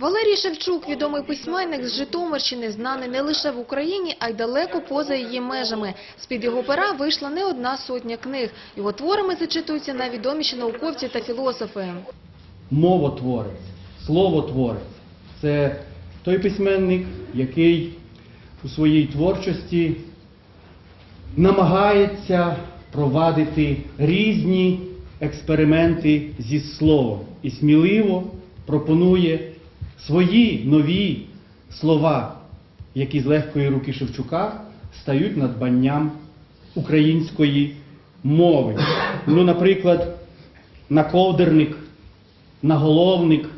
Валерій Шевчук, відомий письменник з Житомирщини, знаний не лише в Україні, а й далеко поза її межами. З-під його пера вийшла не одна сотня книг. Його творами зачитуються найвідоміші науковці та філософи. мовотворець, словотворець. Це той письменник, який у своїй творчості намагається провадити різні експерименти зі словом і сміливо пропонує свої нові слова, які з легкої руки Шевчука стають надбанням української мови. Ну, наприклад, наковдерник, наголовник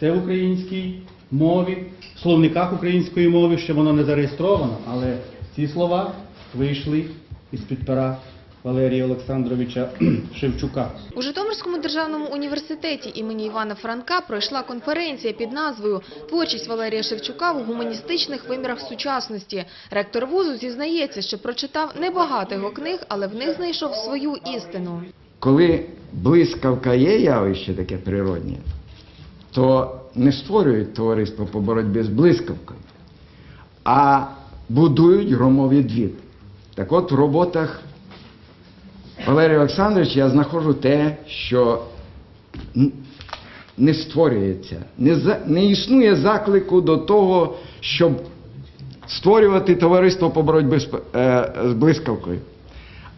це в українській мові, в словниках української мови ще воно не зареєстровано, але ці слова вийшли із-під пера Валерія Олександровича Шевчука. У Житомирському державному університеті імені Івана Франка пройшла конференція під назвою «Творчість Валерія Шевчука в гуманістичних вимірах сучасності». Ректор вузу зізнається, що прочитав небагато його книг, але в них знайшов свою істину. Коли блискавка є явище таке природнє, то не створюють товариство по боротьбі з блискавкою, а будують громовідвід. Так от в роботах Валерія Олександровича я знаходжу те, що не створюється, не, за- не існує заклику до того, щоб створювати товариство по боротьбі з, е, з блискавкою,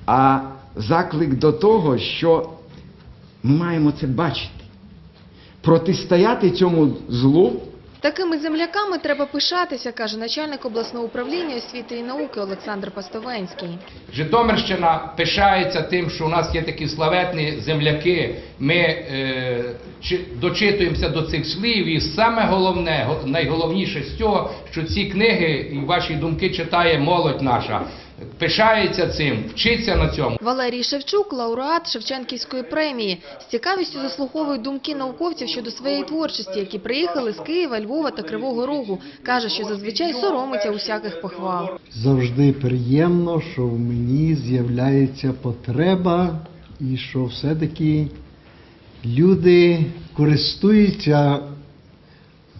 а заклик до того, що ми маємо це бачити, протистояти цьому злу. Такими земляками треба пишатися, каже начальник обласного управління освіти і науки Олександр Пастовенський. Житомирщина пишається тим, що у нас є такі славетні земляки. Ми е, дочитуємося до цих слів, і саме головне, го- найголовніше з цього, що ці книги і ваші думки читає молодь наша. Пишається цим, вчиться на цьому. Валерій Шевчук – лауреат Шевченківської премії. З цікавістю заслуховує думки науковців щодо своєї творчості, які приїхали з Києва, Львова та Кривого Рогу. Каже, що зазвичай соромиться усяких похвал. завжди приємно, що в мені з'являється потреба і що все-таки люди користуються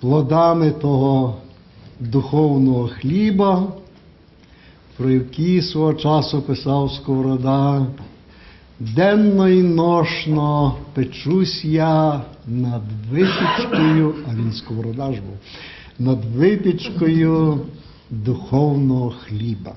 плодами того духовного хліба, про який свого часу писав Сковорода. Денно й ношно печусь я над випічкою, а він сковорода ж був, над випічкою духовного хліба.